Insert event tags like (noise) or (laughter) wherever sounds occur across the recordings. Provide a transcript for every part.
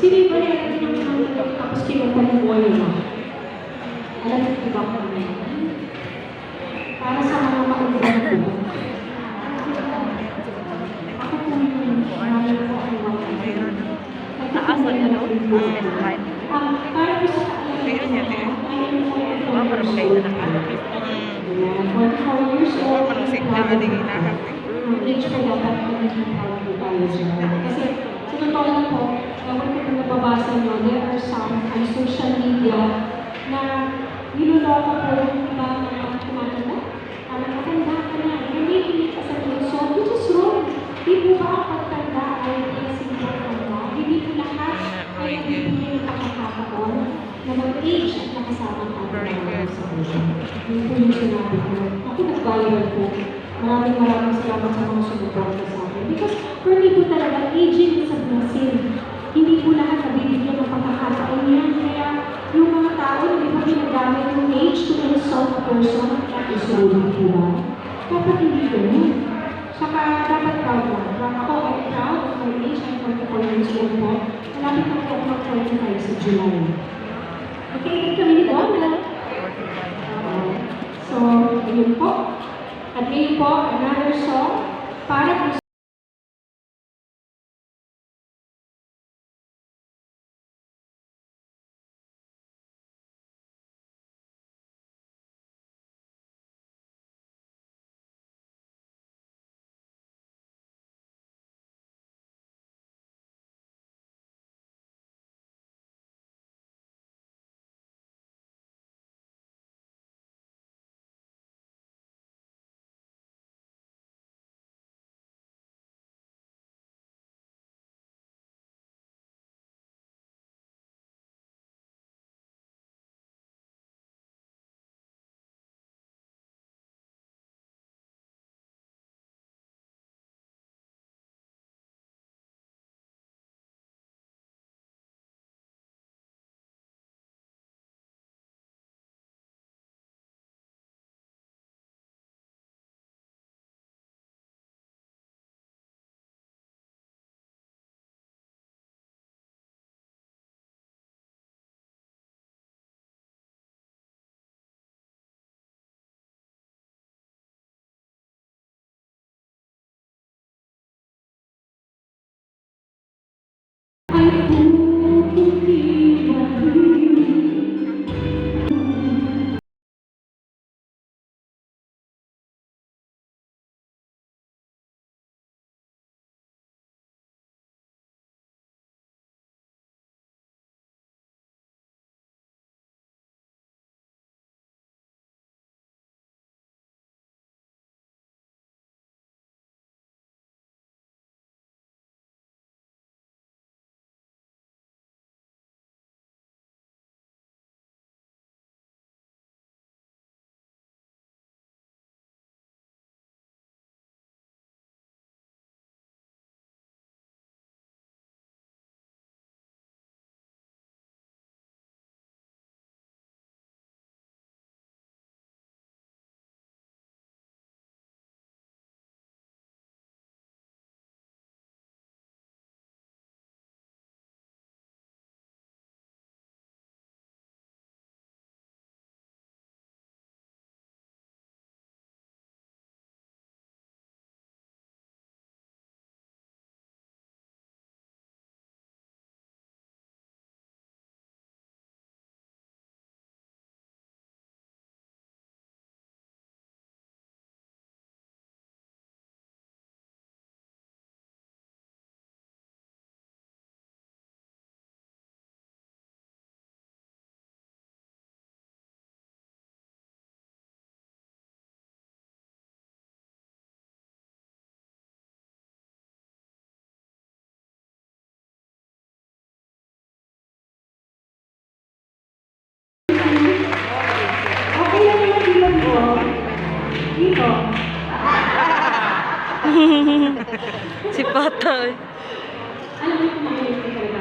Sino yung bali natin ang pinanggaling tapos kinuha ng boy mo? Alam niyo ba kung ano? Para sa mga makulit ko. Ako po yung marami po ang mga Naasan na no? Line. Um, para po sa Tingnan niya, tingnan. Oh, Ah, para magkain na ng anak. years old. Parang signal niya din inahap. Rich po dapat magiging healthy tayo sa Kasi sa totoo lang po, kapag kung nababasa nyo, there are some on social media na niloloko po yung iba mga tumatanda. Parang matanda ka na, nangihilig ka sa puso, which is wrong. Di po ba ang pagtanda ay blessing po tanda? Hindi po lahat ay nabibigyan ng pagkakataon na mag-age at nakasama ang good. sa puso. Yun po yung sinabi ko. Ako nag-viral po. Maraming maraming salamat sa mga sumuporta sa akin. Because for me po talaga, aging is a blessing. Hindi po lahat nabibigyan ng pagkakataon yan. Kaya yung mga tao, hindi pa ginagamit yung age to insult a person, that is po ba? Dapat hindi ganun. Saka dapat proud lang. Kaya ako, I'm proud of my age. I'm 44 years old po. Malapit na po ako mag-45 sa July. Okay, kami nito. So, ayun po. At ngayon po, another song para po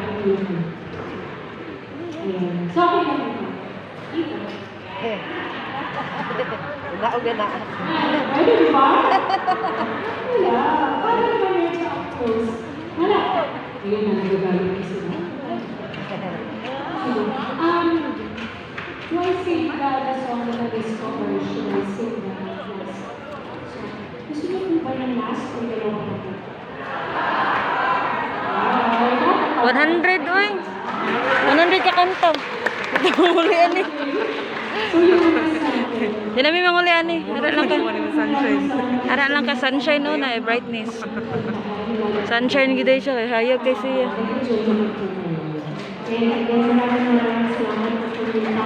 ako dito. Ayan. So, okay lang ito. Nauga na. Pwede di ba? Wala. Paano naman yun sa close? Ayun na, nagagalit 100, oy. 100 ka kanta. Mangulian eh. So yun ang sabi. Di namin mangulian eh. Ara lang ka. Ara lang ka sunshine no na eh, brightness. Sunshine gid siya kay hayag kay siya.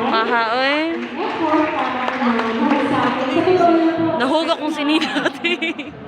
Maha oy. Nahugak kong sininati. (laughs)